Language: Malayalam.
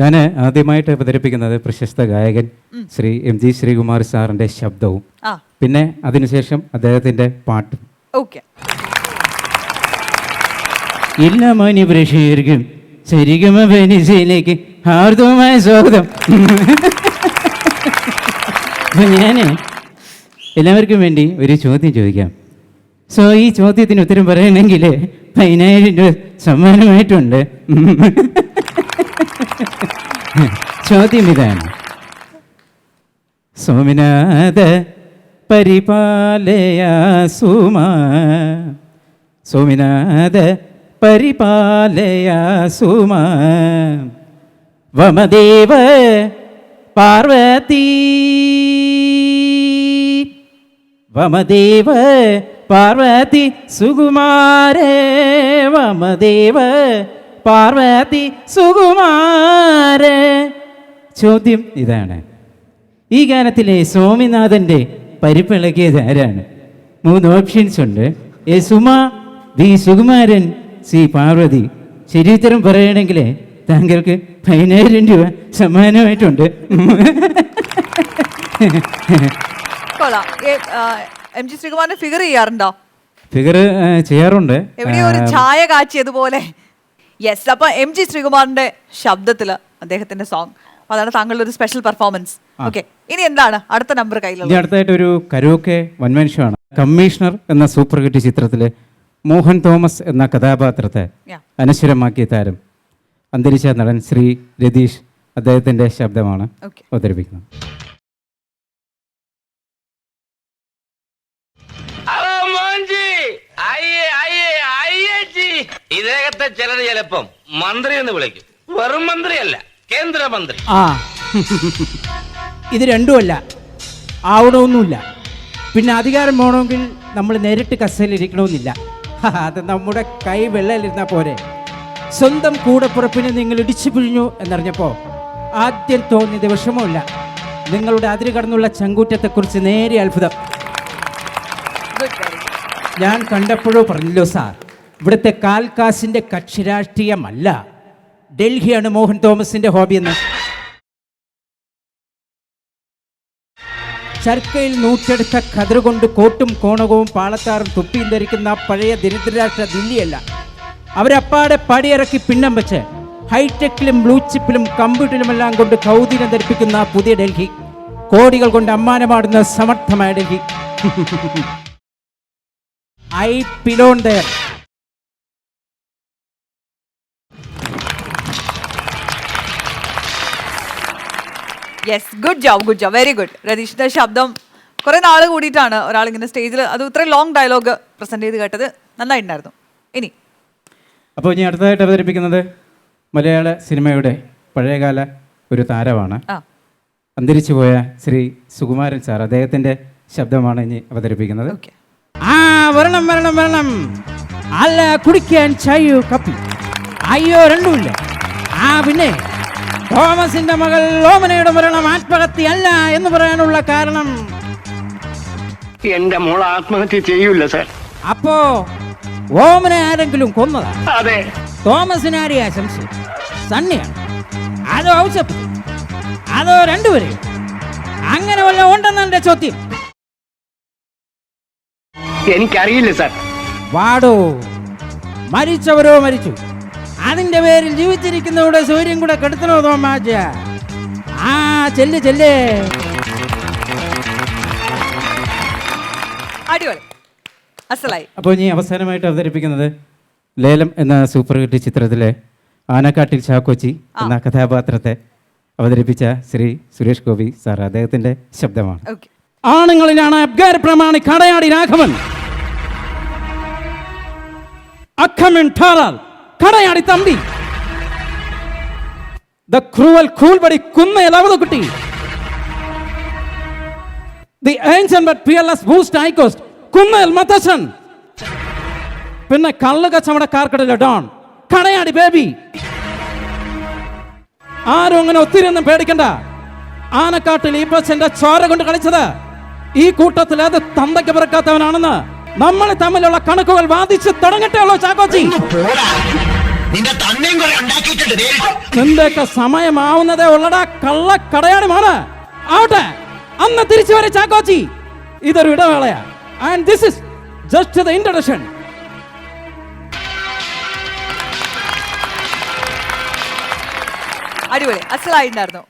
ഞാൻ ആദ്യമായിട്ട് അവതരിപ്പിക്കുന്നത് പ്രശസ്ത ഗായകൻ ശ്രീ എം ജി ശ്രീകുമാർ സാറിന്റെ ശബ്ദവും. പിന്നെ അതിനുശേഷം അദ്ദേഹത്തിന്റെ പാട്ടും. ഓക്കെ. എല്ലാ മാന്യ പ്രേക്ഷകർക്കും സരിഗമ വെനിസയിലേക്ക് ഹാർദവമായ സ്വാഗതം. ഞാൻ എല്ലാവർക്കും വേണ്ടി ഒരു ചോദ്യം ചോദിക്കാം. സോ ഈ ചോദ്യത്തിന് ഉത്തരം പറയണമെങ്കിൽ പതിനായിരം രൂപ സമ്മാനമായിട്ടുണ്ട്. ചോദ്യം ഇതാണ് സോമനാഥ പരിപാലയാ സുമാ. സോമനാഥ പരിപാലയാ വമദേവ പാർവതി. വമദേവ പാർവതി സുകുമാരേ. വമദേവ പാർവതി സുകുമാര. ചോദ്യം ഇതാണ്. ഈ ഗാനത്തിലെ സ്വാമിനാഥന്റെ പരിപ്പിളക്കിയത് ആരാണ്? മൂന്ന് ഓപ്ഷൻസ് ഉണ്ട്. A Suma B Sukumaran C Parvathi. ശരി ഉത്തരം പറയണമെങ്കിൽ താങ്കൾക്ക് പതിനായിരം രൂപ സമ്മാനമായിട്ടുണ്ട്. എം ജി ശ്രീകുമാറിനെ ഫിഗർ ചെയ്യാറുണ്ടോ? ഫിഗർ ചെയ്യാറുണ്ട്. എവിടെയോ ഒരു ഛായ കാച്ചിയതുപോലെ. യെസ് അപ്പൊ എം ജി ശ്രീകുമാറിന്റെ ശബ്ദത്തിൽ അദ്ദേഹത്തിന്റെ സോങ് അതാണ് താങ്കളുടെ ഒരു സ്പെഷ്യൽ പെർഫോമൻസ് ഓക്കെ ഇനി എന്താണ് അടുത്ത നമ്പർ കയ്യിൽ കയ്യിലുള്ളത്? അടുത്തായിട്ട് ഒരു കരോക്കെ വൻമനുഷ്യമാണ് കമ്മീഷണർ എന്ന സൂപ്പർ ഹിറ്റ് ചിത്രത്തിലെ മോഹൻ തോമസ് എന്ന കഥാപാത്രത്തെ. അനശ്വരമാക്കിയ താരം അന്തരിച്ച നടൻ ശ്രീ രതീഷ് അദ്ദേഹത്തിന്റെ ശബ്ദമാണ് അവതരിപ്പിക്കുന്നത്. ഇദ്ദേഹത്തെ ചിലർ ചിലപ്പം മന്ത്രി എന്ന് വിളിക്കും. വെറും മന്ത്രിയല്ല കേന്ദ്രമന്ത്രി. ആ. ഇത് രണ്ടുമല്ല ആവണമൊന്നുമില്ല. പിന്നെ അധികാരം വേണമെങ്കിൽ നമ്മൾ നേരിട്ട് കസേലിരിക്കണമെന്നില്ല അത് നമ്മുടെ കൈ വെള്ളയിലിരുന്നാൽ പോരെ. സ്വന്തം കൂടപ്പുറപ്പിനെ നിങ്ങൾ ഇടിച്ചു പിഴിഞ്ഞു എന്നറിഞ്ഞപ്പോൾ ആദ്യം തോന്നിയത് വിഷമമില്ല. നിങ്ങളുടെ അതിര് കടന്നുള്ള ചങ്കൂറ്റത്തെക്കുറിച്ച് നേരെ അത്ഭുതം. ഞാൻ കണ്ടപ്പോഴോ പറഞ്ഞല്ലോ സാർ ഇവിടുത്തെ കാൽകാസിന്റെ കക്ഷി രാഷ്ട്രീയമല്ല ഡൽഹിയാണ് മോഹൻ തോമസിന്റെ ഹോബിയെന്ന് ചർക്കയിൽ നൂറ്റെടുത്ത കതിർ കൊണ്ട് കോട്ടും കോണകവും പാളത്താറും തുപ്പിയും ധരിക്കുന്ന പഴയ ദരിദ്രരാഷ്ട്ര ദില്ലിയല്ല. അവരപ്പാടെ പടിയിറക്കി പിണ്ണം വെച്ച് ഹൈടെക്കിലും ബ്ലൂചിപ്പിലും കമ്പ്യൂട്ടറിലുമെല്ലാം കൊണ്ട് കൗതുകം ധരിപ്പിക്കുന്ന പുതിയ ഡൽഹി. കോടികൾ കൊണ്ട് അമ്മാനമാടുന്ന സമർത്ഥമായ ഡൽഹി. ഐ പിലോൺ there yes good job good job very good രതീഷിന്റെ ശബ്ദം കുറെ നാൾ കൂടിയിട്ടാണ് ഒരാൾ ഇങ്ങനെ സ്റ്റേജിൽ അത് ഇത്രയും ലോങ് ഡയലോഗ് പ്രസന്റ് ചെയ്ത് കേട്ടത് നന്നായിട്ടുണ്ടായിരുന്നു. ഇനി. അപ്പോൾ ഇനി അടുത്തതായിട്ട് അവതരിപ്പിക്കുന്നത് മലയാള സിനിമയുടെ പഴയകാല ഒരു താരമാണ്. അന്തരിച്ചു പോയ ശ്രീ സുകുമാരൻ സാർ അദ്ദേഹത്തിന്റെ ശബ്ദമാണ് ഇനി അവതരിപ്പിക്കുന്നത്. ആ വരണം വരണം വരണം. അല്ല കുടിക്കാൻ ചായയോ കപ്പി? അയ്യോ രണ്ടുമില്ല. ആ പിന്നെ? തോമസിന്റെ മകൾ ഓമനയുടെ മരണം ആത്മഹത്യയല്ല എന്ന് പറയാനുള്ള കാരണം. എന്റെ മോൾ ആത്മഹത്യ ചെയ്യൂല സർ. അപ്പോ ഓമനെ ആരെങ്കിലും കൊന്നതാ? അതെ. തോമസിന് ആശംസ സണ്ണിയാണ്. അതോ ഔസപ്പ്? അതോ രണ്ടുപേരെയും? അങ്ങനെ വല്ല ഉണ്ടെന്ന എന്റെ ചോദ്യം. എനിക്കറിയില്ല സർ. വാടോ മരിച്ചവരോ മരിച്ചു? അതിന്റെ പേരിൽ ജീവിച്ചിരിക്കുന്നവരുടെ സൂര്യൻ കൂടെ കെടുത്തണോ തോമാജ ആ ചെല്ല് ചെല്ലേ. അടിപൊളി. അസലായി. അപ്പോൾ ഇനി അവസാനമായിട്ട് അവതരിപ്പിക്കുന്നത് ലേലം എന്ന സൂപ്പർ ഹിറ്റ് ചിത്രത്തിലെ ആനക്കാട്ടിൽ ചാക്കോച്ചി എന്ന കഥാപാത്രത്തെ അവതരിപ്പിച്ച ശ്രീ സുരേഷ് ഗോപി സാർ അദ്ദേഹത്തിന്റെ ശബ്ദമാണ്. ഓക്കെ. ആണുങ്ങളിലാണ് അബ്ഗാർ പ്രമാണി കടയാടി രാഘവൻ. അക്കമൻ ഠാറാൽ കടയാടി തമ്പി. ദ ക്രൂവൽ കൂൾബടി കുന്നേൽ കുട്ടി. ദി ബൂസ്റ്റ് ഐക്കോസ്റ്റ് പിന്നെ കള്ളു കച്ചവടക്കാർക്കിടയിലെ ഡോൺ. കടയാടി ബേബി. ആരും അങ്ങനെ ഒത്തിരി ഒന്നും പേടിക്കണ്ട. ആനക്കാട്ടിൽ ഈ ബസ്സിന്റെ ചോര കൊണ്ട് കളിച്ചത്. ഈ കൂട്ടത്തിൽ അത് തന്തയ്ക്ക് പിറക്കാത്തവനാണെന്ന്. നമ്മൾ തമ്മിലുള്ള കണക്കുകൾ വാദിച്ച് തുടങ്ങട്ടെ ഉള്ളൂ ചാക്കോച്ചി. നിന്റെ തന്നെയും കുറെ ഉണ്ടാക്കിയിട്ടുണ്ട് നിന്റെയൊക്കെ സമയമാവുന്നതേ ഉള്ളടാ കള്ള കടയാളിമാണ് ആവട്ടെ അന്ന് തിരിച്ചു വരെ ചാക്കോച്ചി. ഇതൊരു ഇടവേളയാ. And this is just the introduction അടിപൊളി. അസലായിട്ടുണ്ടായിരുന്നു